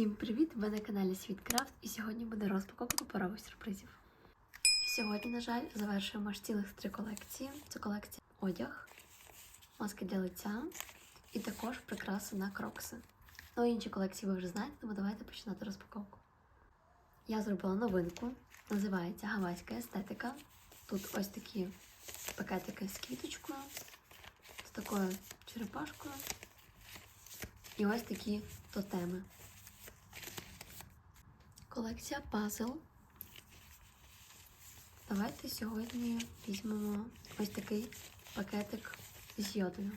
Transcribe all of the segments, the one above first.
Всім привіт! Ви на каналі Світкрафт і сьогодні буде розпаковка паперових сюрпризів. Сьогодні, на жаль, завершуємо аж цілих три колекції. Це колекція одяг, маски для лиця і також прикраси на крокси. Ну, інші колекції ви вже знаєте, тому давайте починати розпаковку. Я зробила новинку, називається Гавайська естетика. Тут ось такі пакетики з квіточкою, з такою черепашкою. І ось такі тотеми. Колекція пазл. Давайте сьогодні візьмемо ось такий пакетик з йодою.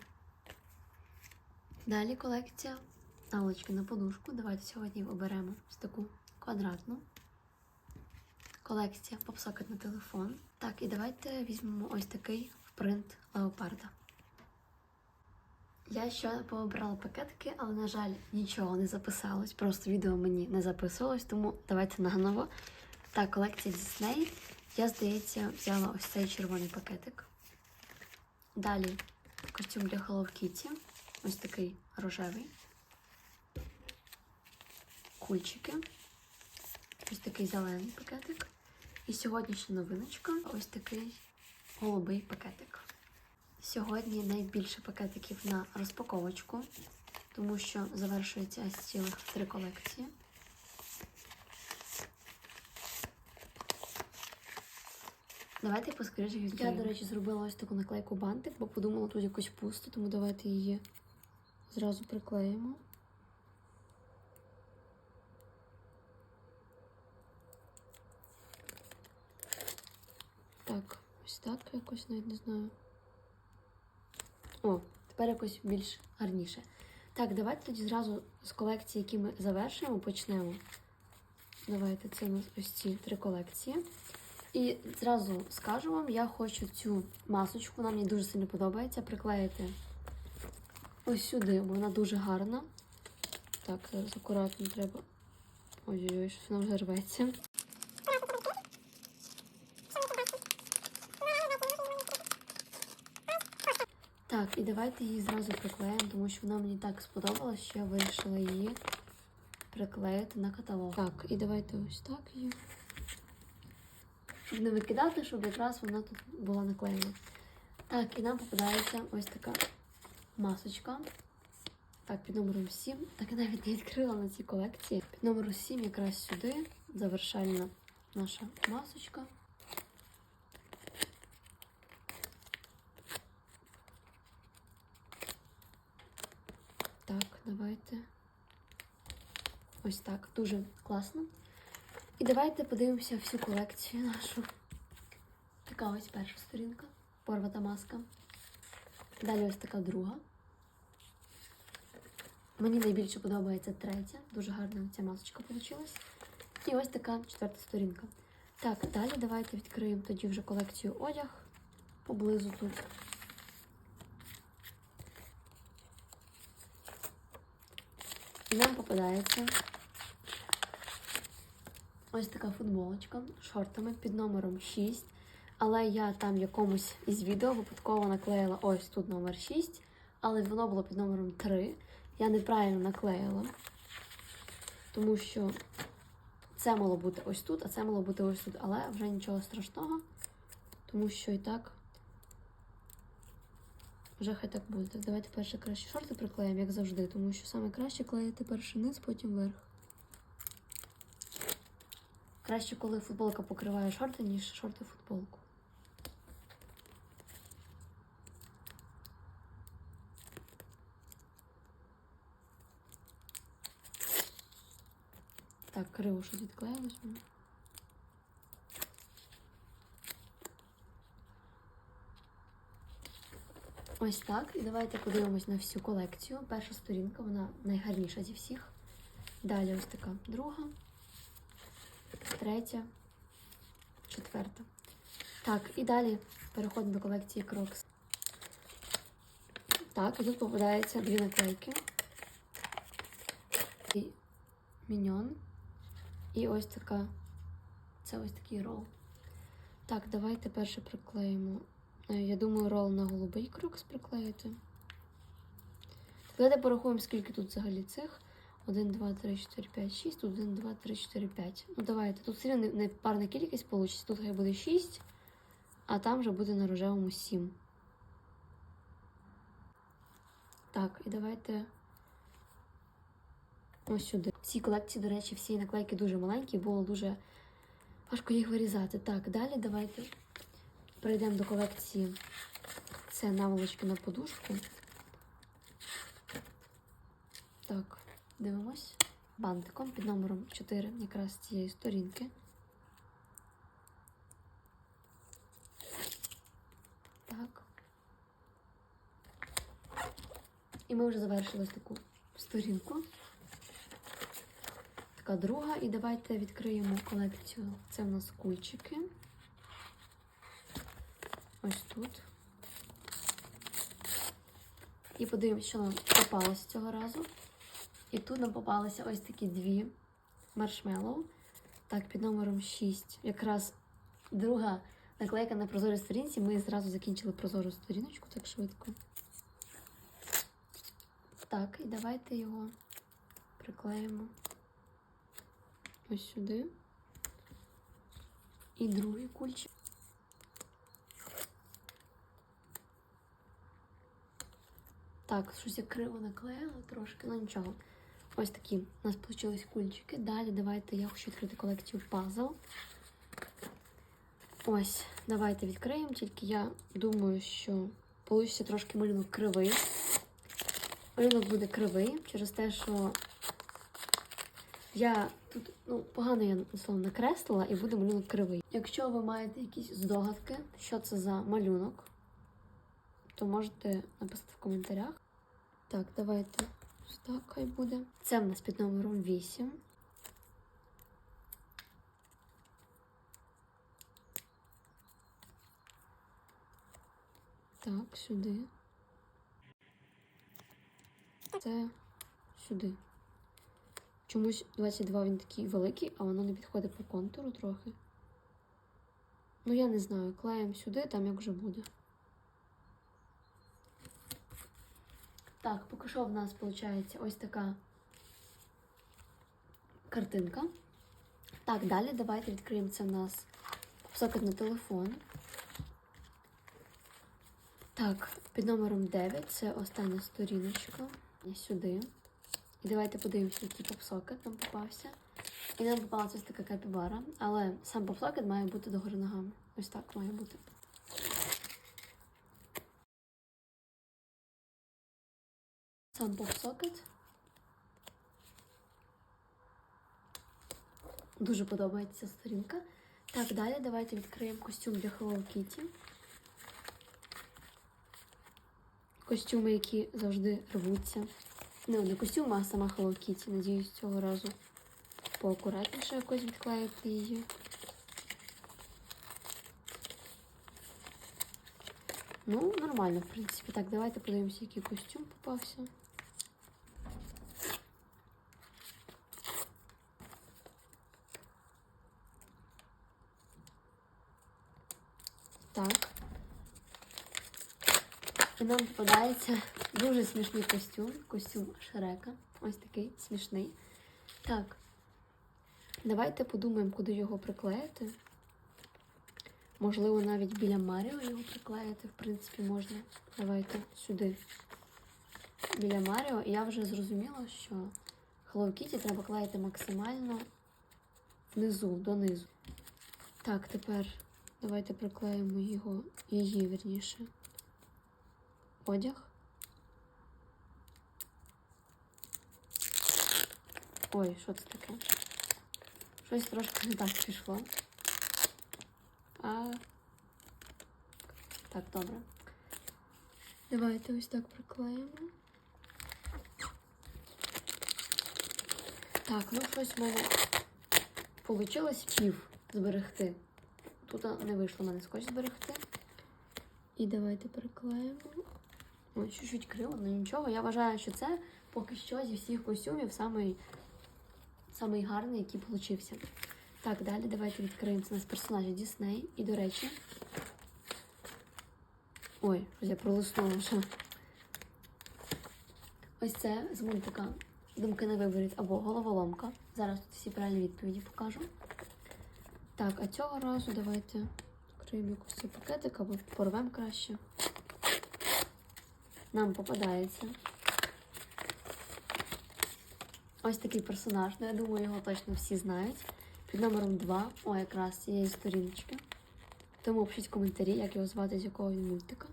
Далі колекція наволочки на подушку. Давайте сьогодні оберемо ось таку квадратну. Колекція попсокет на телефон. Так, і давайте візьмемо ось такий в принт леопарда. Я щойно пообрала пакетики, але, на жаль, нічого не записалось. Просто відео мені не записувалось, тому давайте наново. Так, колекція Disney. Я, здається, взяла ось цей червоний пакетик. Далі костюм для Hello Kitty. Ось такий рожевий. Кульчики. Ось такий зелений пакетик. І сьогоднішня новиночка ось такий голубий пакетик. Сьогодні найбільше пакетиків на розпаковочку, тому що завершується ось цілих три колекції. Давайте поскоріше відкриємо. Я, до речі, зробила ось таку наклейку бантик, бо подумала, тут якось пусто, тому давайте її зразу приклеїмо. Так, ось так якось навіть не знаю. О, тепер якось більш гарніше. Так, давайте тоді зразу з колекції, які ми завершуємо, почнемо. Давайте це у нас ось ці три колекції. І зразу скажу вам, я хочу цю масочку, вона мені дуже сильно подобається, приклеїти ось сюди, бо вона дуже гарна. Так, зараз акуратно треба. Ой-ой-ой, щось вона вже рветься. Так, і давайте її зразу приклеїмо, тому що вона мені так сподобалась, що я вирішила її приклеїти на каталог. Так, і давайте ось так її. Щоб не викидати, щоб якраз вона тут була наклеєна. Так, і нам попадається ось така масочка. Так, під номером 7. Так я навіть не відкрила на цій колекції. Під номером 7 якраз сюди завершальна наша масочка. Так, давайте. Ось так. Дуже класно. І давайте подивимося всю колекцію нашу. Така ось перша сторінка. Порвата маска. Далі ось така друга. Мені найбільше подобається третя. Дуже гарна ця масочка вийшла. І ось така четверта сторінка. Так, далі давайте відкриємо тоді вже колекцію одяг поблизу тут. Нам попадається ось така футболочка з шортами під номером 6. Але я там якомусь із відео випадково наклеїла ось тут номер 6, але воно було під номером 3. Я неправильно наклеїла, тому що це мало бути ось тут, а це мало бути ось тут. Але вже нічого страшного, тому що і так вже хай так буде. Так, давайте перше краще шорти приклеїмо, як завжди, тому що саме краще клеїти перший низ, потім верх. Краще, коли футболка покриває шорти, ніж шорти футболку. Так, криво щось відклеїлось. в Ось так. І давайте подивимось на всю колекцію. Перша сторінка, вона найгарніша зі всіх. Далі ось така друга, третя, четверта. Так, і далі переходимо до колекції Crocs. Так, і тут попадаються дві наклейки. І міньон. І ось така. Це ось такий рол. Так, давайте перше приклеїмо. Е, Я думаю, рол на голубий крокс приклеїти. Давайте порахуємо, скільки тут взагалі цих. 1, 2, 3, 4, 5, 6. Тут 1, 2, 3, 4, 5. Ну давайте. Тут все не, не парна кількість вийде. Тут хай буде 6, а там вже буде на рожевому 7. Так, і давайте ось сюди. Всі колекції, до речі, всі наклейки дуже маленькі, було дуже важко їх вирізати. Так, далі давайте перейдемо до колекції. Це наволочки на подушку. Так, дивимось. Бантиком під номером 4 якраз з цієї сторінки. Так. І ми вже завершили таку сторінку. Така друга. І давайте відкриємо колекцію. Це в нас кульчики. Ось тут. І подивимось, що нам попалося цього разу. І тут нам попалися ось такі дві маршмеллоу. Так, під номером 6. Якраз друга наклейка на прозорій сторінці. Ми зразу закінчили прозору сторіночку так швидко. Так, і давайте його приклеїмо ось сюди. І другий кульчик. Так, щось я криво наклеїла трошки, ну нічого. Ось такі у нас вийшли кульчики. Далі давайте я хочу відкрити колекцію пазл. Ось, давайте відкриємо, тільки я думаю, що вийде трошки малюнок кривий. Малюнок буде кривий через те, що я тут ну, погано я словно накреслила і буде малюнок кривий. Якщо ви маєте якісь здогадки, що це за малюнок, то можете написати в коментарях. Так, давайте ось так хай буде. Це в нас під номером 8. Так, сюди. Це сюди. Чомусь 22 він такий великий, а воно не підходить по контуру трохи. Ну, я не знаю, клеїмо сюди, там як вже буде. Так, поки що в нас виходить ось така картинка. Так, далі давайте відкриємо це в нас сокет на телефон. Так, під номером 9 це остання сторіночка. Сюди. І давайте подивимося, який попсокет нам попався. І нам попалася ось така капібара, але сам попсокет має бути догори ногами. Ось так має бути. Попсокет. Дуже подобається сторінка. Так, далі давайте відкриємо костюм для Hello Kitty. Костюми, які завжди рвуться. Ну, не костюм, а сама Hello Kitty. Надіюсь, цього разу поакуратніше якось відклеїти її. Ну, нормально, в принципі. Так, давайте подивимося, який костюм попався. Так. І нам попадається дуже смішний костюм. Костюм Шрека. Ось такий смішний. Так. Давайте подумаємо, куди його приклеїти. Можливо, навіть біля Маріо його приклеїти, в принципі, можна. Давайте сюди. Біля Маріо. І я вже зрозуміла, що Hello Kitty треба клеїти максимально внизу, донизу. Так, тепер давайте приклеїмо його, її, вірніше. Одяг. Ой, що це таке? Щось трошки не так пішло. А... Так, добре. Давайте ось так приклеїмо. Так, ну щось в мене вийшло пів зберегти. Тут не вийшло в мене скотч зберегти. І давайте приклеїмо. Ой, чуть-чуть криво, але нічого. Я вважаю, що це поки що зі всіх костюмів самий, самий гарний, який получився. Так, далі давайте відкриємо це нас персонажі Дісней. І, до речі. Ой, я пролиснула. Ось це з мультика думки на виберіть або головоломка. Зараз тут всі правильні відповіді покажу. Так, а цього разу давайте відкриємо якийсь цей пакетик або порвемо краще. Нам попадається. Ось такий персонаж, ну я думаю, його точно всі знають. Під номером 2, о, якраз цієї сторіночки. Тому пишіть коментарі, як його звати, з якого він мультика.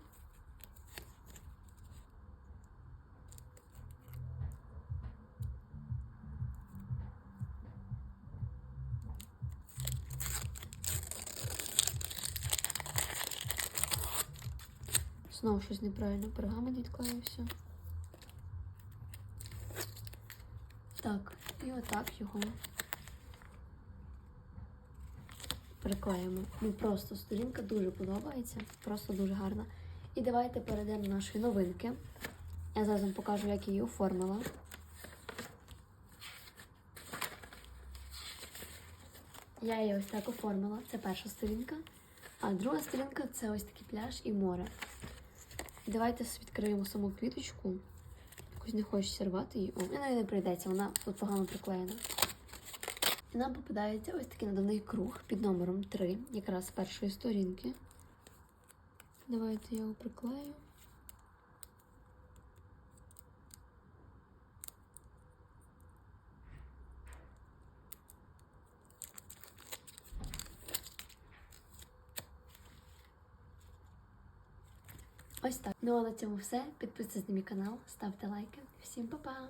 Знову щось неправильно, пергамент відклеївся. Так, і отак його приклеїмо. Ну просто сторінка дуже подобається, просто дуже гарна. І давайте перейдемо до нашої новинки. Я зараз вам покажу, як її оформила. Я її ось так оформила. Це перша сторінка. А друга сторінка це ось такий пляж і море. І давайте відкриємо саму квіточку. Якось не хочеться рвати її. О, вона не прийдеться, вона тут погано приклеєна. І нам попадається ось такий надавний круг під номером 3, якраз з першої сторінки. Давайте я його приклею. Ось так. Ну а на цьому все. Підписуйтесь на мій канал, ставте лайки. Всім па-па!